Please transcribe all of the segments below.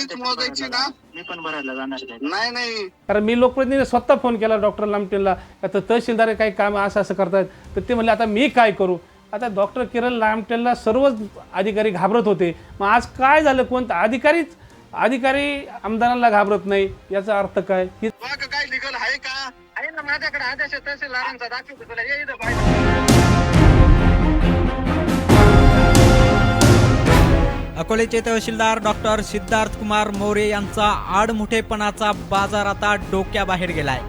गाडीच मोजायची ना? मी पण भरायला जाणार आहे. नाही नाही. कारण मी लोकप्रतिनिधी स्वतः फोन केला डॉक्टर लामटेनला. आता तहसीलदार काही काम असं असं करतात तर ते म्हणले आता मी काय करू? आता डॉक्टर किरण लामटेनला सर्वच अधिकारी घाबरत होते. मग आज काय झालं? कोणता अधिकारीच अधिकारी आमदारांना घाबरत नाही. याचा अर्थ काय? ही बघ काय लिगल आहे का? आहे ना माझ्याकडे आदेश तहसीलदारांचा दाखवतो तुला. ये इथं बाहेर. अकोलेचे तहसीलदार डॉक्टर सिद्धार्थ कुमार मोरे यांचा आडमुठेपणाचा बाजार आता डोक्याबाहेर गेलाय.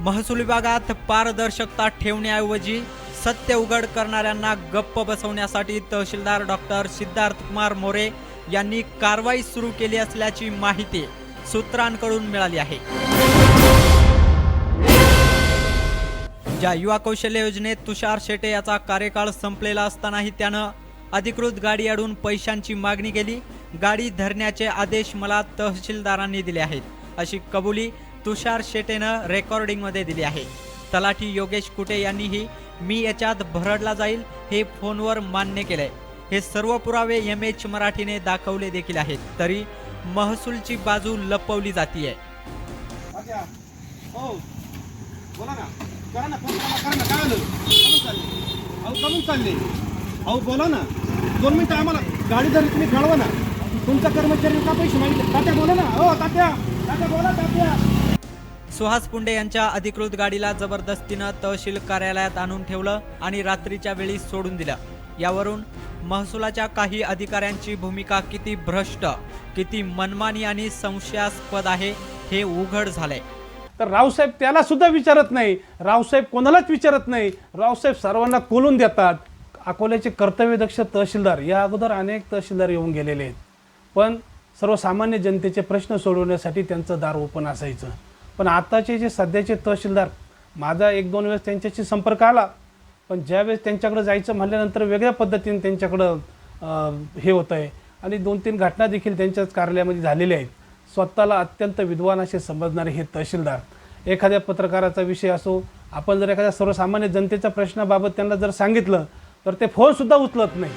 महसूल विभागात पारदर्शकता ठेवण्याऐवजी सत्य उघड करणाऱ्यांना गप्प बसवण्यासाठी तहसीलदार डॉक्टर सिद्धार्थ कुमार मोरे यांनी कारवाई सुरू केली असल्याची माहिती सूत्रांकडून मिळाली आहे. ज्या युवा कौशल्य योजनेत तुषार शेटे याचा कार्यकाळ संपलेला असतानाही त्यानं अधिकृत गाडी अडून पैशांची मागणी केली. गाडी धरण्याचे आदेश मला तहसीलदारांनी दिले आहेत. अशी कबुली तुषार शेटेनं रेकॉर्डिंगमध्ये दिली आहे. तलाठी योगेश कुटे यांनीही मी याच्यात भरडला जाईल हे फोनवर मान्य केलंय. हे सर्व पुरावे एम एच मराठीने दाखवले देखील आहेत. तरी महसूलची बाजू लपवली जातीये. हो बोला ना. करा ना फोन करा ना काय आलं कमून चालले. अहो कमून चालले. अहो बोला ना. दोन मिनिटं आम्हाला गाडी जरी तुम्ही कळवा ना. तुमच्या कर्मचारी का पैसे मागितले? तात्या बोला ना. हो तात्या. तात्या बोला तात्या. सुहास पुंडे यांच्या अधिकृत गाडीला जबरदस्तीनं तहसील कार्यालयात आणून ठेवलं आणि रात्रीच्या वेळी सोडून दिलं. यावरून महसुलाच्या काही अधिकाऱ्यांची भूमिका किती भ्रष्ट किती मनमानी आणि संशयास्पद आहे हे उघड झालंय. तर रावसाहेब त्याला सुद्धा विचारत नाही. रावसाहेब कोणालाच विचारत नाही. रावसाहेब सर्वांना कोलून देतात. अकोल्याचे कर्तव्यदक्ष तहसीलदार या अगोदर अनेक तहसीलदार येऊन गेलेले आहेत. पण सर्वसामान्य जनतेचे प्रश्न सोडवण्यासाठी त्यांचं दार ओपन असायचं. पण आताचे जे सध्याचे तहसीलदार माझा एक दोन वेळेस त्यांच्याशी संपर्क आला. पण ज्यावेळेस त्यांच्याकडं जायचं म्हटल्यानंतर वेगळ्या पद्धतीने त्यांच्याकडं हे होतं आहे आणि दोन तीन घटना देखील त्यांच्याच कार्यालयामध्ये झालेल्या आहेत. स्वतःला अत्यंत विद्वान असे समजणारे हे तहसीलदार. एखाद्या पत्रकाराचा विषय असो आपण जर एखाद्या सर्वसामान्य जनतेच्या प्रश्नाबाबत त्यांना जर सांगितलं तर ते फोनसुद्धा उचलत नाही.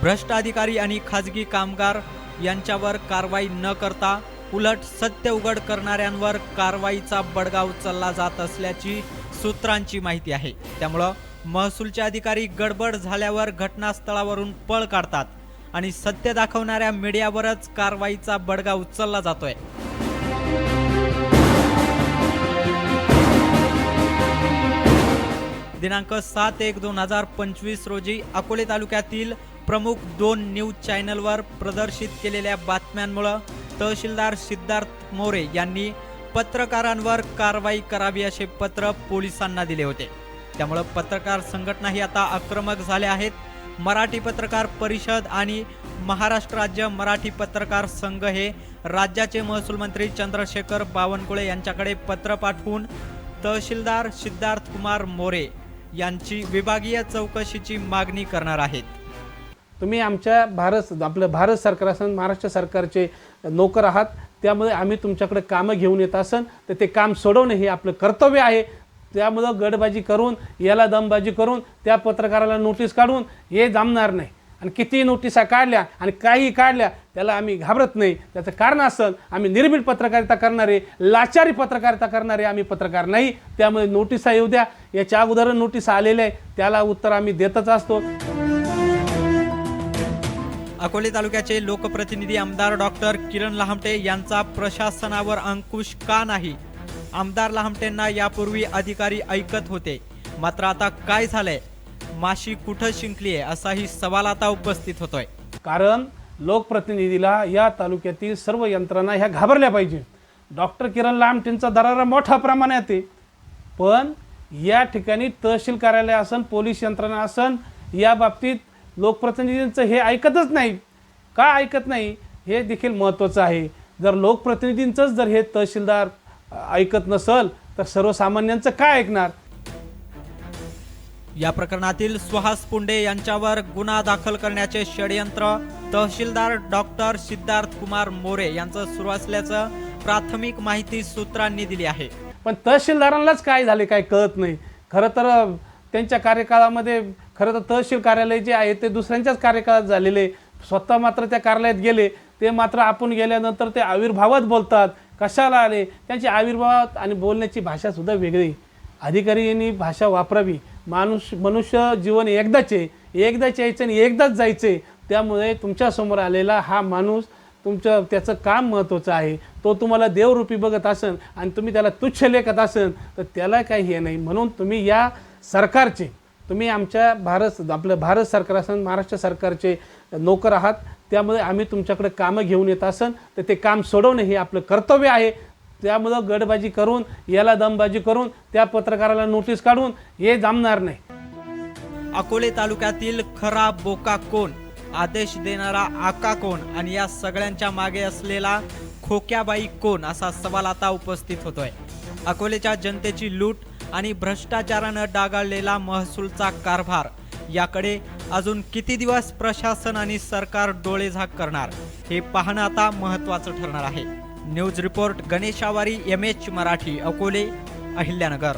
भ्रष्ट अधिकारी आणि खाजगी कामगार यांच्यावर कारवाई न करता उलट सत्य उघड करणाऱ्यांवर कारवाईचा बडगा उचलला जात असल्याची सूत्रांची माहिती आहे. त्यामुळं महसूलचे अधिकारी गडबड झाल्यावर घटनास्थळावरून पळ काढतात. आणि सत्य दाखवणाऱ्या मीडियावरच कारवाईचा बडगा उचलला जातोय. दिनांक सात एक दोन हजार पंचवीस रोजी अकोले तालुक्यातील प्रमुख दोन न्यूज चॅनलवर प्रदर्शित केलेल्या बातम्यांमुळं तहसीलदार सिद्धार्थ मोरे यांनी पत्रकारांवर कारवाई करावी असे पत्र पोलिसांना दिले होते. त्यामुळं पत्रकार संघटनाही आता आक्रमक झाल्या आहेत. मराठी पत्रकार परिषद आणि महाराष्ट्र राज्य मराठी पत्रकार संघ हे राज्याचे महसूल मंत्री चंद्रशेखर बावनकुळे यांच्याकडे पत्र पाठवून तहसीलदार सिद्धार्थ कुमार मोरे यांची विभागीय चौकशीची मागणी करणार आहेत. तुम्ही आमच्या भारत आपलं भारत सरकार असन महाराष्ट्र सरकारचे नोकर आहात त्यामुळे आम्ही तुमच्याकडे कामं घेऊन येत असन तर ते काम सोडवणं हे आपलं कर्तव्य आहे. त्यामुळं गडबाजी करून याला दमबाजी करून त्या पत्रकाराला नोटीस काढून हे जमणार नाही. आणि किती नोटिसा काढल्या आणि काही काढल्या त्याला आम्ही घाबरत नाही. त्याचं कारण असं आम्ही निर्भीड पत्रकारिता करणारे लाचारी पत्रकारिता करणारे आम्ही पत्रकार नाही. त्यामुळे नोटिसा येऊ द्या. याच्या अगोदर नोटीस आलेल्या आहे. त्याला उत्तर आम्ही देतच असतो. अकोले तालुक्याचे लोकप्रतिनिधी आमदार डॉक्टर किरण लहामटे यांचा प्रशासनावर अंकुश का नाही? आमदार लहामटेंना यापूर्वी अधिकारी ऐकत होते. मात्र आता काय झालंय? माशी कुठं शिंकली आहे असाही सवाल आता उपस्थित होतोय. कारण लोकप्रतिनिधीला या तालुक्यातील सर्व यंत्रणा ह्या घाबरल्या पाहिजे. डॉक्टर किरण लामटेंचा दरारा मोठ्या प्रमाणात आहे. पण या ठिकाणी तहसील कार्यालय असन पोलीस यंत्रणा असन या बाबतीत लोकप्रतिनिधींचं हे ऐकतच नाही. का ऐकत नाही? हे देखील महत्त्वाचं आहे. जर लोकप्रतिनिधींचंच जर हे तहसीलदार ऐकत नसल तर सर्वसामान्यांचं काय ऐकणार? या प्रकरणातील सुहास पुंडे यांच्यावर गुन्हा दाखल करण्याचे षडयंत्र तहसीलदार डॉक्टर सिद्धार्थ कुमार मोरे यांचं सुरू असल्याचं प्राथमिक माहिती सूत्रांनी दिली आहे. पण तहसीलदारांनाच काय झाले काय कळत नाही. खरं तर त्यांच्या कार्यकाळामध्ये खरं तर तहसील कार्यालय जे आहे ते दुसऱ्यांच्याच कार्यकाळात झालेले. स्वतः मात्र त्या कार्यालयात गेले. ते मात्र आपण गेल्यानंतर ते आविर्भावात बोलतात. कशाला आले? त्यांची आविर्भाव आणि बोलण्याची भाषासुद्धा वेगळी. अधिकारी यांनी भाषा वापरावी. माणूस मनुष्य जीवन एकदाच आहे. एकदाच यायचं आणि एकदाच जायचं आहे. त्यामुळे तुमच्यासमोर आलेला हा माणूस तुमचं त्याचं काम महत्त्वाचं आहे. तो तुम्हाला देवरूपी बघत असन आणि तुम्ही त्याला तुच्छ लेखत असन तर त्याला काही हे नाही. म्हणून तुम्ही या सरकारचे तुम्ही आमच्या भारत आपलं भारत सरकार असन महाराष्ट्र सरकारचे नोकर आहात. त्यामुळे आम्ही तुमच्याकडे कामं घेऊन येत असन तर ते काम सोडवणं हे आपलं कर्तव्य आहे. त्यामुळं गडबाजी करून याला दमबाजी करून त्या पत्रकाराला नोटीस काढून हे जमणार नाही. अकोले तालुक्यातील खरा बोका कोण? आदेश देणारा आका कोण? आणि या सगळ्यांच्या मागे असलेला खोक्याबाई कोण? असा सवाल आता उपस्थित होतोय. अकोलेच्या जनतेची लूट आणि भ्रष्टाचारानं डागाळलेला महसूलचा कारभार याकडे अजून किती दिवस प्रशासन आणि सरकार डोळेझाक करणार? हे पाहणं आता महत्त्वाचं ठरणार आहे. News report Ganesh Awari M H Marathi Akole Ahilyanagar.